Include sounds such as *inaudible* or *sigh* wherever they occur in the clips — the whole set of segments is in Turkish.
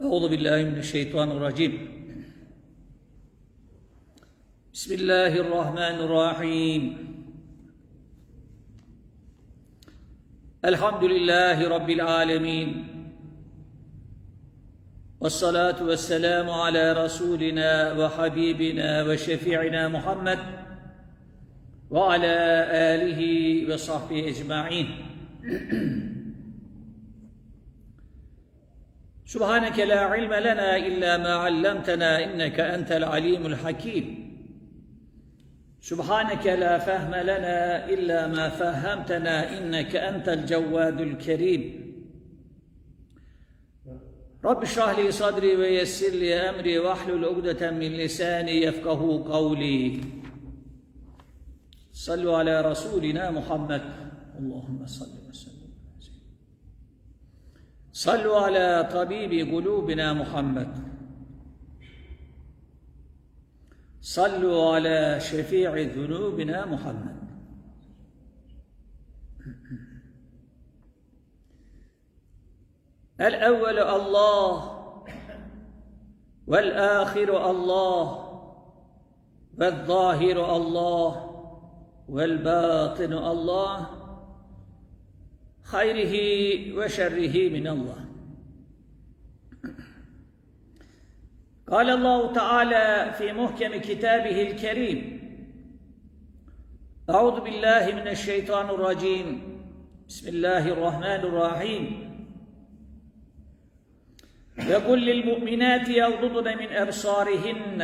أعوذ بالله من الشيطان الرجيم. بسم الله الرحمن الرحيم. الحمد لله رب العالمين. والصلاة والسلام على رسولنا وحبيبنا وشفيعنا محمد وعلى آله وصحبه أجمعين. سبحانك لا علم لنا إلا ما علمتنا إنك أنت العليم الحكيم. سبحانك لا فهم لنا إلا ما فهمتنا إنك أنت الجواد الكريم. رب اشرح لي صدري ويسر لي أمري واحلل عقدة من لساني يفقه قولي. صلوا على رسولنا محمد. اللهم صل صلوا على طبيب قلوبنا محمد. صلوا على شفيع ذنوبنا محمد. الأول الله والآخر الله والظاهر الله والباطن الله خيره وشره من الله. قال الله تعالى في محكم كتابه الكريم أعوذ بالله من الشيطان الرجيم. بسم الله الرحمن الرحيم. يقول للمؤمنات يغضضن من أبصارهن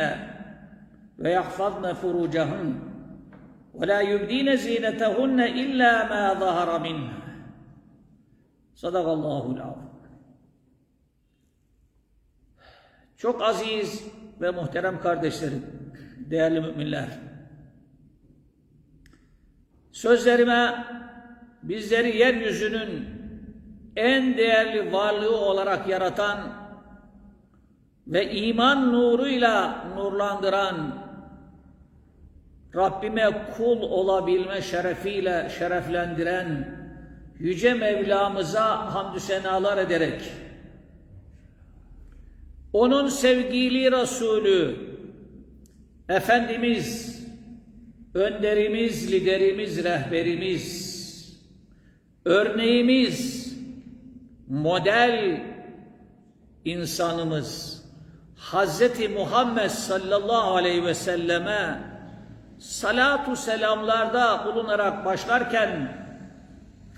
ويحفظن فروجهن ولا يبدين زينتهن إلا ما ظهر منها. Sadakallahul azim. Çok aziz ve muhterem kardeşlerim, değerli müminler. Sözlerime bizleri yeryüzünün en değerli varlığı olarak yaratan ve iman nuruyla nurlandıran Rabbime kul olabilme şerefiyle şereflendiren Yüce Mevlamıza hamdü senalar ederek onun sevgili Resulü Efendimiz önderimiz, liderimiz, rehberimiz örneğimiz model insanımız Hazreti Muhammed sallallahu aleyhi ve selleme salatu selamlarda bulunarak başlarken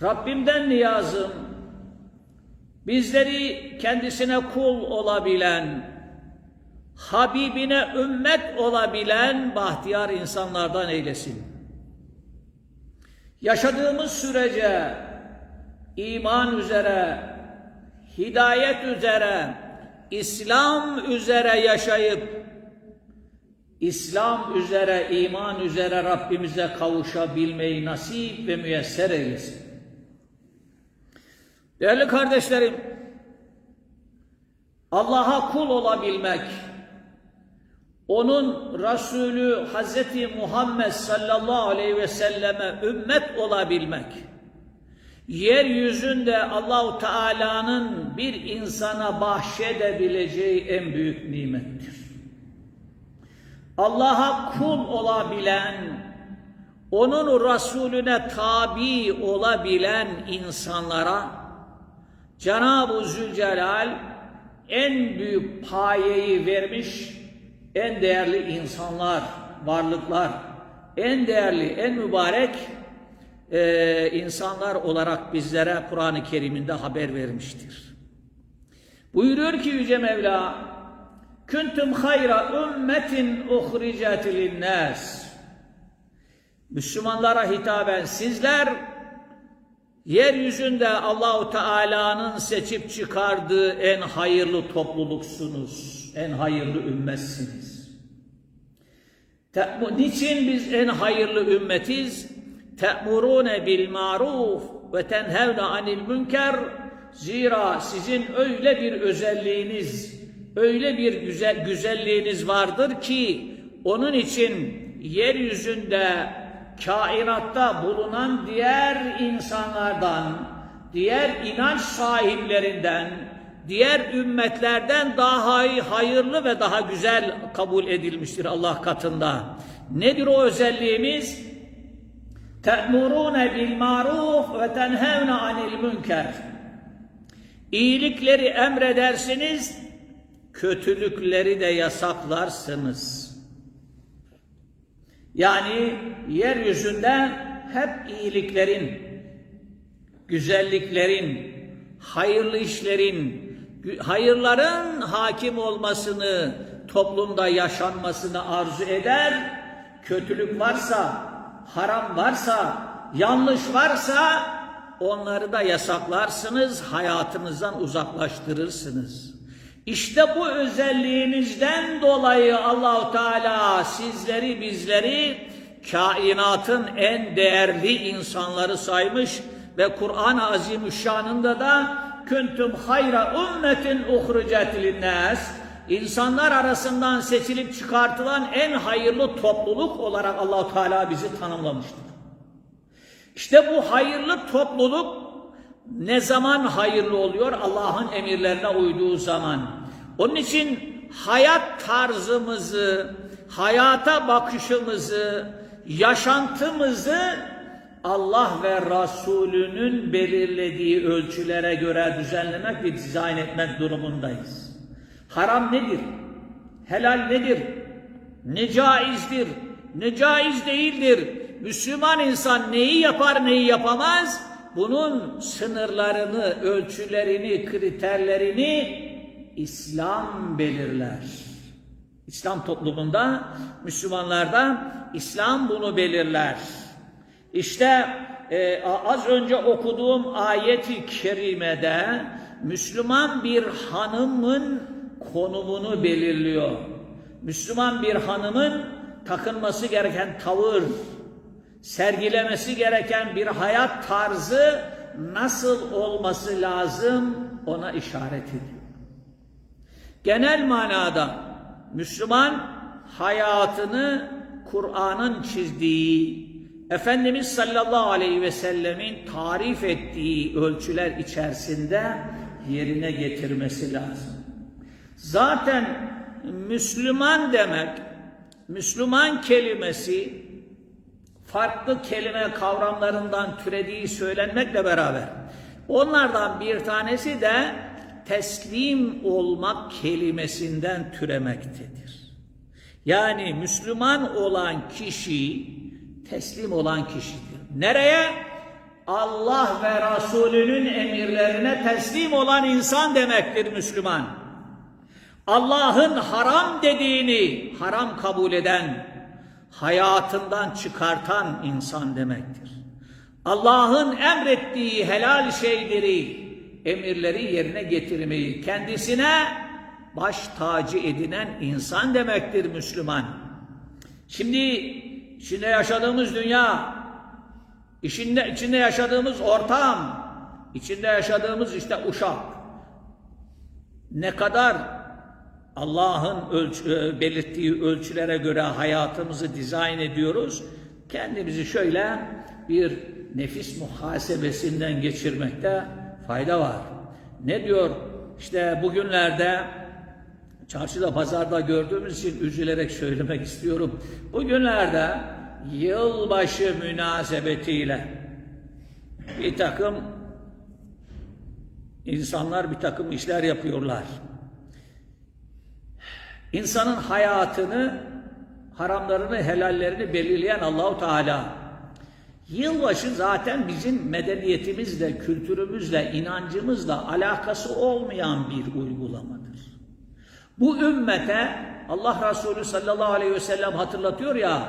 Rabbimden niyazım bizleri kendisine kul olabilen, Habibine ümmet olabilen bahtiyar insanlardan eylesin. Yaşadığımız sürece iman üzere, hidayet üzere, İslam üzere yaşayıp İslam üzere, iman üzere Rabbimize kavuşabilmeyi nasip ve müyesser eylesin. Değerli kardeşlerim, Allah'a kul olabilmek, onun Resulü Hazreti Muhammed sallallahu aleyhi ve selleme ümmet olabilmek, yeryüzünde Allahu Teala'nın bir insana bahşedebileceği en büyük nimettir. Allah'a kul olabilen, onun Resulüne tabi olabilen insanlara Cenab-ı Zülcelal en büyük payeyi vermiş, en değerli insanlar, varlıklar, en değerli, en mübarek e, insanlar olarak bizlere Kur'an-ı Kerim'inde haber vermiştir. Buyuruyor ki Yüce Mevla, Küntüm hayra ümmetin uhricet linnas. Müslümanlara hitaben sizler yeryüzünde Allahu Teala'nın seçip çıkardığı en hayırlı topluluksunuz. En hayırlı ümmetsiniz. Niçin biz en hayırlı ümmetiz? Te'murune bil maruf ve tenhevne anil münker. Zira sizin öyle bir özelliğiniz, öyle bir güzel güzelliğiniz vardır ki onun için yeryüzünde kainatta bulunan diğer insanlardan, diğer inanç sahiplerinden, diğer ümmetlerden daha iyi, hayırlı ve daha güzel kabul edilmiştir Allah katında. Nedir o özelliğimiz? Te'murune bil maruf ve tenhevne. İyilikleri emredersiniz, kötülükleri de yasaklarsınız. Yani yeryüzünde hep iyiliklerin, güzelliklerin, hayırlı işlerin, hayırların hakim olmasını, toplumda yaşanmasını arzu eder. Kötülük varsa, haram varsa, yanlış varsa onları da yasaklarsınız, hayatınızdan uzaklaştırırsınız. İşte bu özelliğinizden dolayı Allahu Teala sizleri bizleri kainatın en değerli insanları saymış ve Kur'an-ı Azimüşşan'ında da kuntum hayra ümmetin uhricet linnas insanlar arasından seçilip çıkartılan en hayırlı topluluk olarak Allahu Teala bizi tanımlamıştır. İşte bu hayırlı topluluk ne zaman hayırlı oluyor? Allah'ın emirlerine uyduğu zaman. Onun için hayat tarzımızı, hayata bakışımızı, yaşantımızı Allah ve Resulünün belirlediği ölçülere göre düzenlemek ve dizayn etmek durumundayız. Haram nedir? Helal nedir? Ne caizdir? Ne caiz değildir? Müslüman insan neyi yapar neyi yapamaz? Bunun sınırlarını, ölçülerini, kriterlerini İslam belirler. İslam toplumunda, Müslümanlarda İslam bunu belirler. İşte e, az önce okuduğum ayeti kerimede Müslüman bir hanımın konumunu belirliyor. Müslüman bir hanımın takınması gereken tavır, sergilemesi gereken bir hayat tarzı nasıl olması lazım ona işaret ediyor. Genel manada Müslüman hayatını Kur'an'ın çizdiği, Efendimiz sallallahu aleyhi ve sellemin tarif ettiği ölçüler içerisinde yerine getirmesi lazım. Zaten Müslüman demek, Müslüman kelimesi farklı kelime kavramlarından türediği söylenmekle beraber onlardan bir tanesi de teslim olmak kelimesinden türemektedir. Yani Müslüman olan kişi teslim olan kişidir. Nereye? Allah ve Resulünün emirlerine teslim olan insan demektir Müslüman. Allah'ın haram dediğini haram kabul eden, hayatından çıkartan insan demektir. Allah'ın emrettiği helal şeyleri, emirleri yerine getirmeyi kendisine baş tacı edinen insan demektir Müslüman. Şimdi içinde yaşadığımız dünya, içinde, içinde yaşadığımız ortam, içinde yaşadığımız işte uşak, ne kadar Allah'ın ölçü, belirttiği ölçülere göre hayatımızı dizayn ediyoruz, kendimizi şöyle bir nefis muhasebesinden geçirmekte fayda var. Ne diyor? İşte bugünlerde çarşıda pazarda gördüğümüz için üzülerek söylemek istiyorum. Bugünlerde yılbaşı münasebetiyle bir takım insanlar bir takım işler yapıyorlar. İnsanın hayatını, haramlarını, helallerini belirleyen Allahu Teala. Yılbaşı zaten bizim medeniyetimizle, kültürümüzle, inancımızla alakası olmayan bir uygulamadır. Bu ümmete Allah Resulü sallallahu aleyhi ve sellem hatırlatıyor ya,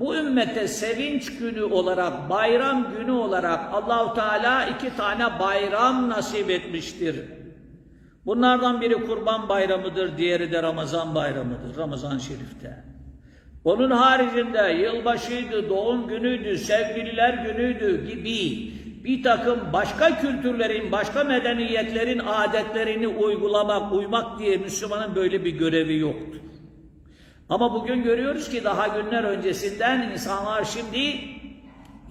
bu ümmete sevinç günü olarak, bayram günü olarak Allahu Teala iki tane bayram nasip etmiştir. Bunlardan biri Kurban Bayramı'dır, diğeri de Ramazan Bayramı'dır, Ramazan Şerif'te. Onun haricinde yılbaşıydı, doğum günüydü, sevgililer günüydü gibi bir takım başka kültürlerin, başka medeniyetlerin adetlerini uygulamak, uymak diye Müslümanın böyle bir görevi yoktu. Ama bugün görüyoruz ki daha günler öncesinden insanlar şimdi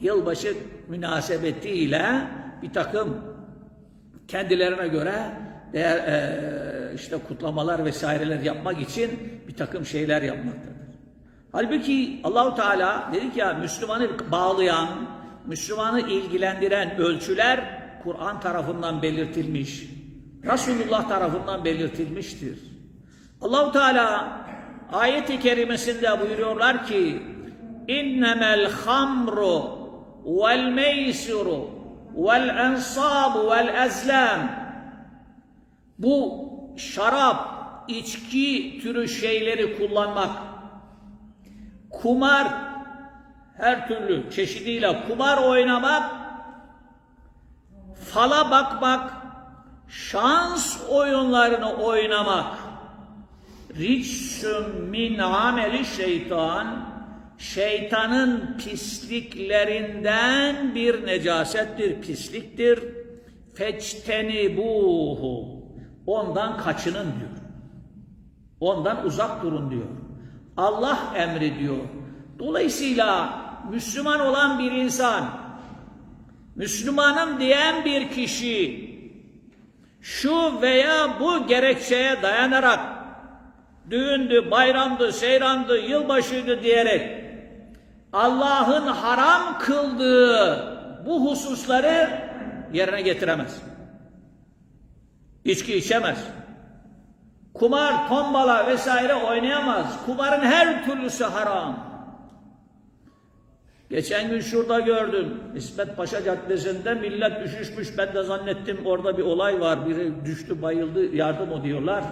yılbaşı münasebetiyle bir takım kendilerine göre değer, e, işte kutlamalar vesaireler yapmak için bir takım şeyler yapmaktadır. Halbuki Allahu Teala dedi ki ya Müslümanı bağlayan, Müslümanı ilgilendiren ölçüler Kur'an tarafından belirtilmiş. Resulullah tarafından belirtilmiştir. Allahu Teala ayet-i kerimesinde buyuruyorlar ki innemel hamru vel meysuru vel ensabu vel ezlam bu şarap, içki türü şeyleri kullanmak kumar her türlü çeşidiyle kumar oynamak fala bakmak şans oyunlarını oynamak Ricsün min ameli şeytan şeytanın pisliklerinden bir necasettir, pisliktir. Feçteni buhu. Ondan kaçının diyor. Ondan uzak durun diyor. Allah emri diyor. Dolayısıyla Müslüman olan bir insan, Müslümanım diyen bir kişi şu veya bu gerekçeye dayanarak düğündü, bayramdı, seyrandı, yılbaşıydı diyerek Allah'ın haram kıldığı bu hususları yerine getiremez. İçki içemez. Kumar, tombala vesaire oynayamaz. Kumarın her türlüsü haram. Geçen gün şurada gördüm. İsmet Paşa Caddesi'nde millet üşüşmüş. Ben de zannettim orada bir olay var. Biri düştü bayıldı yardım o diyorlar.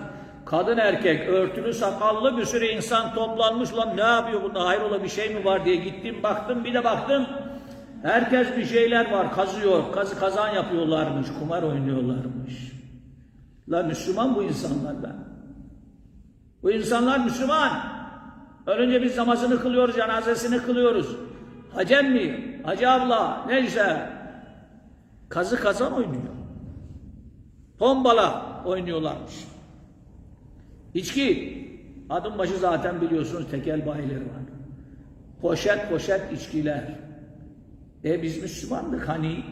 Kadın erkek örtülü sakallı bir sürü insan toplanmış. Lan ne yapıyor bunda hayrola bir şey mi var diye gittim baktım bir de baktım. Herkes bir şeyler var kazıyor. Kazı kazan yapıyorlarmış. Kumar oynuyorlarmış. La Müslüman bu insanlar ben. Bu insanlar Müslüman. Önce biz namazını kılıyoruz, cenazesini kılıyoruz. Hacem mi? Hacı abla neyse. Kazı kazan oynuyor. Tombala oynuyorlarmış. İçki. Adım başı zaten biliyorsunuz tekel bayileri var. Poşet poşet içkiler. E biz Müslümandık hani.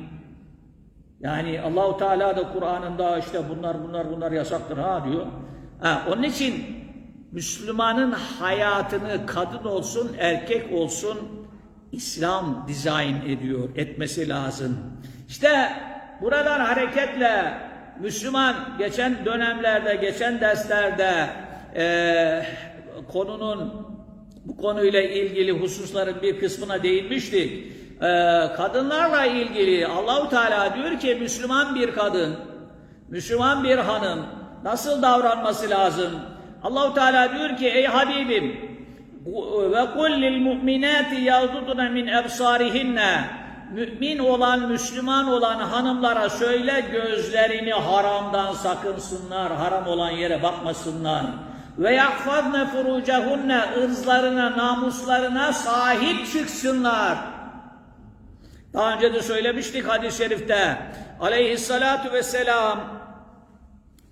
Yani Allahu Teala da Kur'an'ında işte bunlar bunlar bunlar yasaktır ha diyor. Ha, onun için Müslümanın hayatını kadın olsun erkek olsun İslam dizayn ediyor, etmesi lazım. İşte buradan hareketle Müslüman geçen dönemlerde, geçen derslerde e, konunun bu konuyla ilgili hususların bir kısmına değinmiştik. E, kadınlarla ilgili Allahu Teala diyor ki Müslüman bir kadın, Müslüman bir hanım nasıl davranması lazım? Allahu Teala diyor ki ey Habibim ve kul lil mu'minati yağduduna min ebsarihinne mümin olan, Müslüman olan hanımlara söyle gözlerini haramdan sakınsınlar, haram olan yere bakmasınlar. Ve yahfazne furucehunne ırzlarına, namuslarına sahip çıksınlar. Daha önce de söylemiştik hadis-i şerifte. Aleyhissalatu vesselam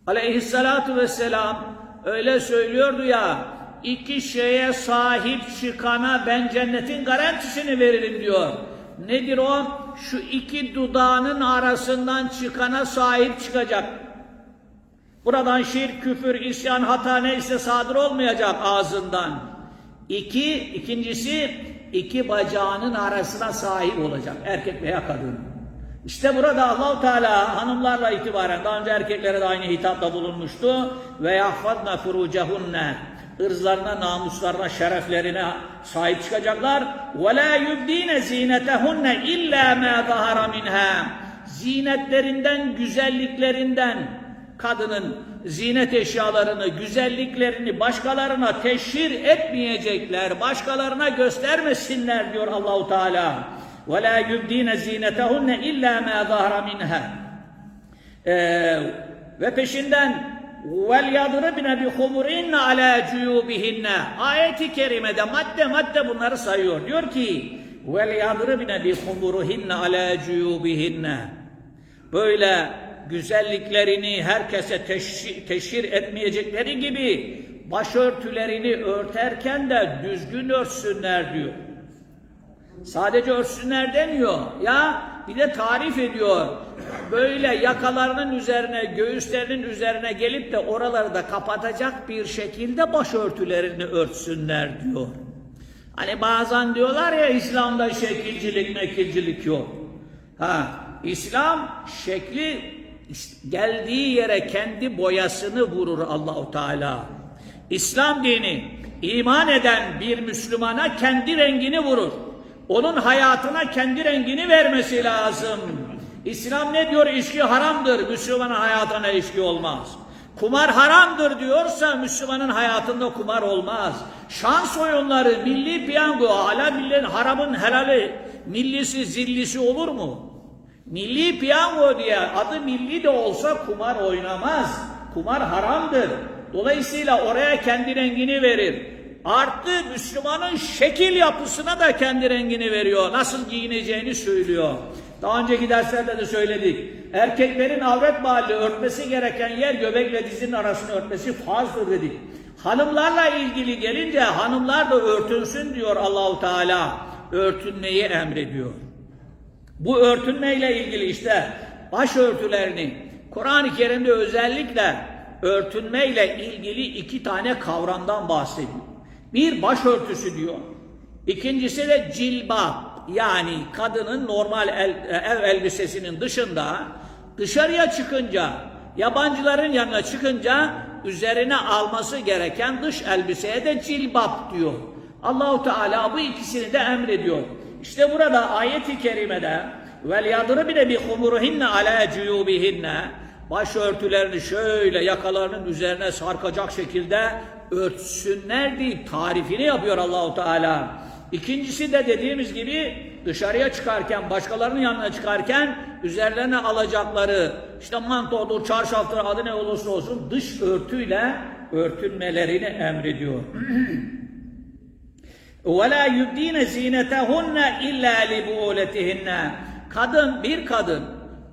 Aleyhissalatu vesselam öyle söylüyordu ya iki şeye sahip çıkana ben cennetin garantisini veririm diyor. Nedir o? Şu iki dudağının arasından çıkana sahip çıkacak. Buradan şirk, küfür, isyan, hata neyse sadır olmayacak ağzından. İki, ikincisi iki bacağının arasına sahip olacak erkek veya kadın. İşte burada Allahu Teala hanımlarla itibaren daha önce erkeklere de aynı hitapta bulunmuştu. Ve yahfadna furucehunne ırzlarına, namuslarına, şereflerine sahip çıkacaklar. Ve la yubdine zinetehunne illa ma zahara minha. Zinetlerinden, güzelliklerinden, kadının zinet eşyalarını, güzelliklerini başkalarına teşhir etmeyecekler, başkalarına göstermesinler diyor Allahu Teala. Ve la yubdine zinetehunne illa ma zahara minha. Ee, ve peşinden vel yadribne bi humurinne ala cuyubihinne. Ayeti kerimede madde madde bunları sayıyor. Diyor ki vel yadribne bi humuruhinne ala cuyubihinne. Böyle güzelliklerini herkese teşhir, etmeyecekleri gibi başörtülerini örterken de düzgün örtsünler diyor. Sadece örtsünler demiyor. Ya bir de tarif ediyor. böyle yakalarının üzerine, göğüslerinin üzerine gelip de oraları da kapatacak bir şekilde başörtülerini örtsünler diyor. Hani bazen diyorlar ya İslam'da şekilcilik, mekilcilik yok. Ha, İslam şekli geldiği yere kendi boyasını vurur Allahu Teala. İslam dini iman eden bir Müslümana kendi rengini vurur. Onun hayatına kendi rengini vermesi lazım. İslam ne diyor? İçki haramdır. Müslümanın hayatına içki olmaz. Kumar haramdır diyorsa Müslümanın hayatında kumar olmaz. Şans oyunları, milli piyango, hala milli haramın helali, millisi zillisi olur mu? Milli piyango diye adı milli de olsa kumar oynamaz. Kumar haramdır. Dolayısıyla oraya kendi rengini verir. Artı Müslümanın şekil yapısına da kendi rengini veriyor. Nasıl giyineceğini söylüyor. Daha önceki derslerde de söyledik. Erkeklerin avret mahalli örtmesi gereken yer göbekle dizinin arasını örtmesi farzdır dedik. Hanımlarla ilgili gelince hanımlar da örtünsün diyor Allahu Teala. Örtünmeyi emrediyor. Bu örtünmeyle ilgili işte başörtülerini Kur'an-ı Kerim'de özellikle örtünmeyle ilgili iki tane kavramdan bahsediyor. Bir başörtüsü diyor. İkincisi de cilbap yani kadının normal el, ev elbisesinin dışında dışarıya çıkınca yabancıların yanına çıkınca üzerine alması gereken dış elbiseye de cilbap diyor. Allahu Teala bu ikisini de emrediyor. İşte burada ayet-i kerimede vel yadribne bi humuruhinne ala cuyubihinne başörtülerini şöyle yakalarının üzerine sarkacak şekilde örtsünler deyip tarifini yapıyor Allahu Teala. İkincisi de dediğimiz gibi dışarıya çıkarken, başkalarının yanına çıkarken üzerlerine alacakları işte mantodur, çarşaftır adı ne olursa olsun dış örtüyle örtünmelerini emrediyor. *clears throat* وَلَا يُبْد۪ينَ زِينَتَهُنَّ اِلَّا لِبُولَتِهِنَّ Kadın, bir kadın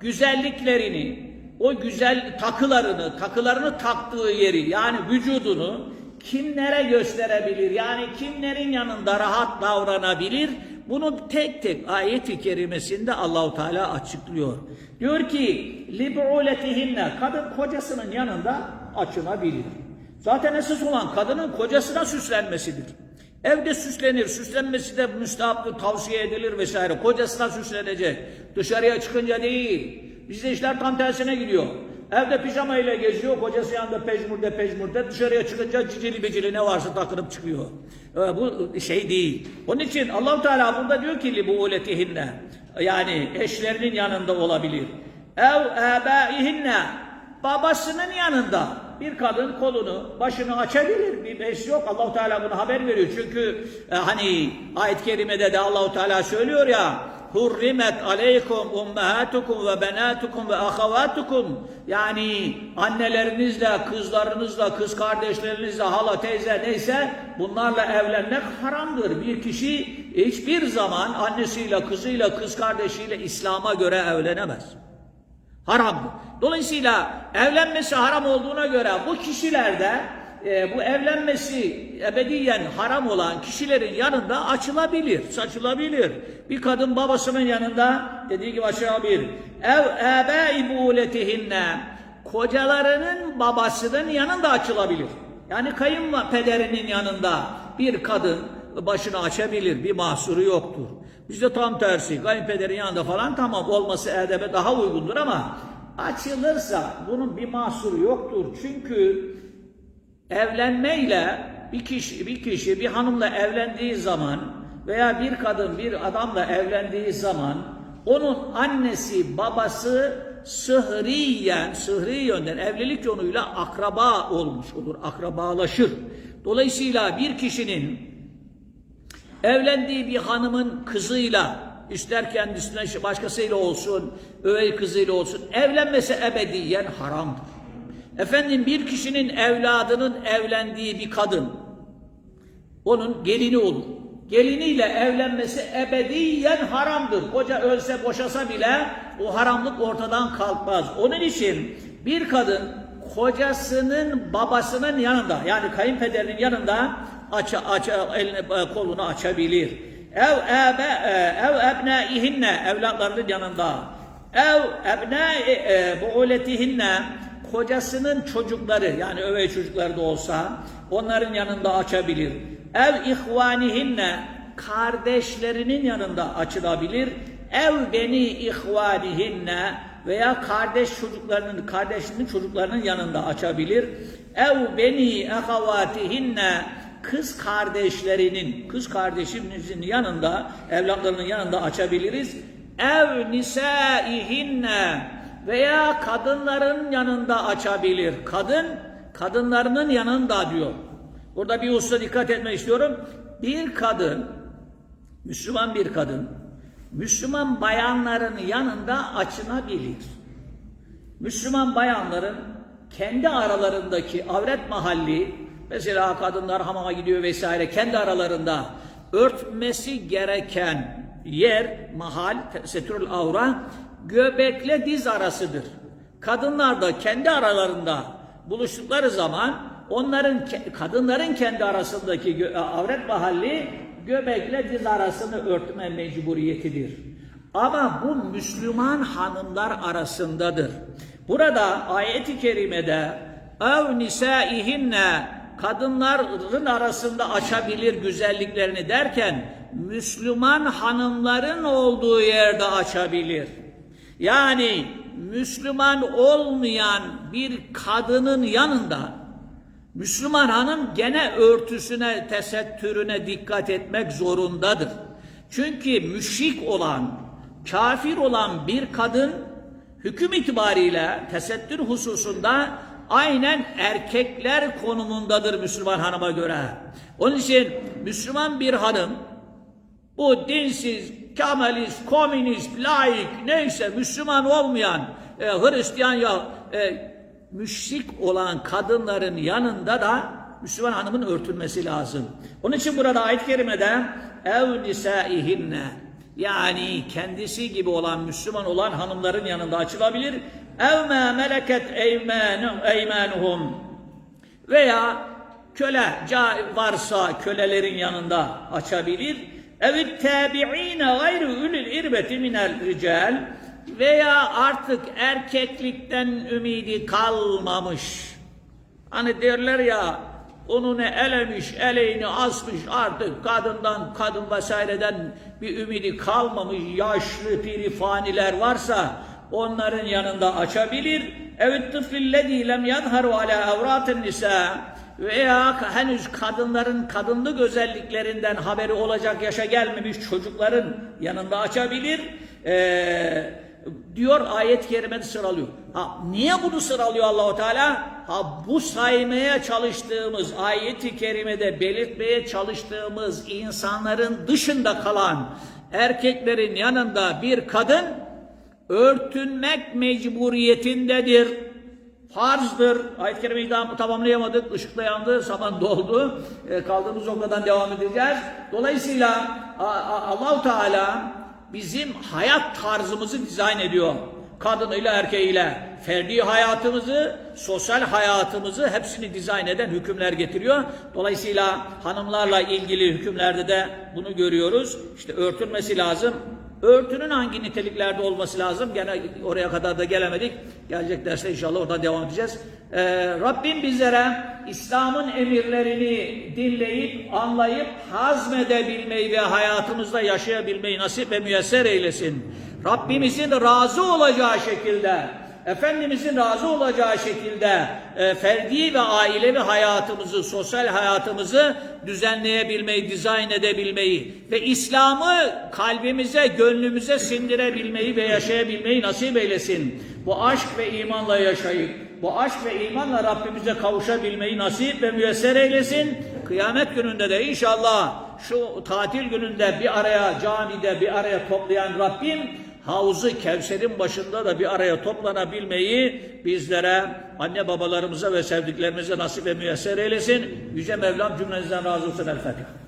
güzelliklerini, o güzel takılarını, takılarını taktığı yeri yani vücudunu kimlere gösterebilir? Yani kimlerin yanında rahat davranabilir? Bunu tek tek ayet-i kerimesinde Allahu Teala açıklıyor. Diyor ki lib'uletihinne kadın kocasının yanında açılabilir. Zaten esas olan kadının kocasına süslenmesidir. Evde süslenir, süslenmesi de müstahaptır, tavsiye edilir vesaire. Kocasına süslenecek. Dışarıya çıkınca değil. Bizde işler tam tersine gidiyor. Evde pijama ile geziyor, kocası yanında pejmurde pejmurde, dışarıya çıkınca cicili bicili ne varsa takınıp çıkıyor. Ee, bu şey değil. Onun için Allahu Teala burada diyor ki bu uletihinne yani eşlerinin yanında olabilir. Ev ebaihinne babasının yanında bir kadın kolunu, başını açabilir. Bir beş yok. Allahu Teala bunu haber veriyor. Çünkü e, hani ayet-i kerimede de Allahu Teala söylüyor ya hurrimet aleykum ummahatukum ve benatukum ve ahavatukum yani annelerinizle, kızlarınızla, kız kardeşlerinizle, hala, teyze neyse bunlarla evlenmek haramdır. Bir kişi hiçbir zaman annesiyle, kızıyla, kız kardeşiyle İslam'a göre evlenemez. Haramdır. Dolayısıyla evlenmesi haram olduğuna göre bu kişilerde e, bu evlenmesi ebediyen haram olan kişilerin yanında açılabilir, saçılabilir. Bir kadın babasının yanında dediği gibi açılabilir. Ev ebe ibuletihinne kocalarının babasının yanında açılabilir. Yani kayınpederinin yanında bir kadın başını açabilir, bir mahsuru yoktur. Bizde tam tersi, kayınpederin yanında falan tamam olması edebe daha uygundur ama açılırsa bunun bir mahsuru yoktur. Çünkü evlenmeyle bir kişi, bir kişi bir hanımla evlendiği zaman veya bir kadın bir adamla evlendiği zaman onun annesi babası sıhriyen, sıhri yönden evlilik yoluyla akraba olmuş olur, akrabalaşır. Dolayısıyla bir kişinin evlendiği bir hanımın kızıyla, ister kendisine başkasıyla olsun, övey kızıyla olsun, evlenmesi ebediyen haramdır. Efendim bir kişinin evladının evlendiği bir kadın, onun gelini olur. Geliniyle evlenmesi ebediyen haramdır. Koca ölse boşasa bile o haramlık ortadan kalkmaz. Onun için bir kadın kocasının babasının yanında yani kayınpederinin yanında aç, aç, elini, kolunu açabilir. Ev ebe ev ebnaihinne evlatlarının yanında ev ebne e, buuletihinne kocasının çocukları yani övey çocukları da olsa onların yanında açabilir. Ev ihvanihinne kardeşlerinin yanında açılabilir. Ev beni ihvanihinne veya kardeş çocuklarının kardeşinin çocuklarının yanında açabilir. Ev beni ehavatihinne kız kardeşlerinin kız kardeşimizin yanında evlatlarının yanında açabiliriz. Ev nisaihinne veya kadınların yanında açabilir. Kadın kadınlarının yanında diyor. Burada bir usta dikkat etmek istiyorum. Bir kadın Müslüman bir kadın Müslüman bayanların yanında açınabilir. Müslüman bayanların kendi aralarındaki avret mahalli mesela kadınlar hamama gidiyor vesaire kendi aralarında örtmesi gereken yer mahal setrül avra göbekle diz arasıdır. Kadınlar da kendi aralarında buluştukları zaman onların kadınların kendi arasındaki avret mahalli göbekle diz arasını örtme mecburiyetidir. Ama bu Müslüman hanımlar arasındadır. Burada ayet-i kerimede ev nisaihinne kadınların arasında açabilir güzelliklerini derken Müslüman hanımların olduğu yerde açabilir. Yani Müslüman olmayan bir kadının yanında Müslüman hanım gene örtüsüne, tesettürüne dikkat etmek zorundadır. Çünkü müşrik olan, kafir olan bir kadın hüküm itibariyle tesettür hususunda aynen erkekler konumundadır Müslüman hanıma göre. Onun için Müslüman bir hanım bu dinsiz, kemalist, komünist, laik neyse Müslüman olmayan e, Hristiyan ya e, müşrik olan kadınların yanında da Müslüman hanımın örtülmesi lazım. Onun için burada ayet-i kerimede ev nisaihinne yani kendisi gibi olan Müslüman olan hanımların yanında açılabilir. Ev me meleket eymanuhum veya köle varsa kölelerin yanında açabilir. Ev tabi'ine gayru ulul irbeti minel rical veya artık erkeklikten ümidi kalmamış. Hani derler ya onu ne elemiş, eleğini asmış artık kadından, kadın vesaireden bir ümidi kalmamış yaşlı pirifaniler varsa onların yanında açabilir. Evet tıflillezî lem yadharu ala avratın nisa veya henüz kadınların kadınlık özelliklerinden haberi olacak yaşa gelmemiş çocukların yanında açabilir. Eee diyor ayet-i kerimede sıralıyor. Ha, niye bunu sıralıyor Allahu Teala? Ha, bu saymaya çalıştığımız ayet-i kerimede belirtmeye çalıştığımız insanların dışında kalan erkeklerin yanında bir kadın örtünmek mecburiyetindedir. Farzdır. Ayet-i kerimeyi daha tamamlayamadık. Işık yandı, zaman doldu. E, kaldığımız noktadan devam edeceğiz. Dolayısıyla Allahu Teala bizim hayat tarzımızı dizayn ediyor. Kadınıyla erkeğiyle ferdi hayatımızı, sosyal hayatımızı hepsini dizayn eden hükümler getiriyor. Dolayısıyla hanımlarla ilgili hükümlerde de bunu görüyoruz. İşte örtülmesi lazım. Örtünün hangi niteliklerde olması lazım? Gene oraya kadar da gelemedik. Gelecek derste inşallah oradan devam edeceğiz. Ee, Rabbim bizlere İslam'ın emirlerini dinleyip, anlayıp, hazmedebilmeyi ve hayatımızda yaşayabilmeyi nasip ve müyesser eylesin. Rabbimizin razı olacağı şekilde Efendimizin razı olacağı şekilde e, ferdi ve ailevi hayatımızı, sosyal hayatımızı düzenleyebilmeyi, dizayn edebilmeyi ve İslam'ı kalbimize, gönlümüze sindirebilmeyi ve yaşayabilmeyi nasip eylesin. Bu aşk ve imanla yaşayıp, bu aşk ve imanla Rabbimize kavuşabilmeyi nasip ve müyesser eylesin. Kıyamet gününde de inşallah şu tatil gününde bir araya camide bir araya toplayan Rabbim Havzu Kevser'in başında da bir araya toplanabilmeyi bizlere, anne babalarımıza ve sevdiklerimize nasip ve müyesser eylesin. Yüce Mevlam cümlenizden razı olsun. El Fatiha.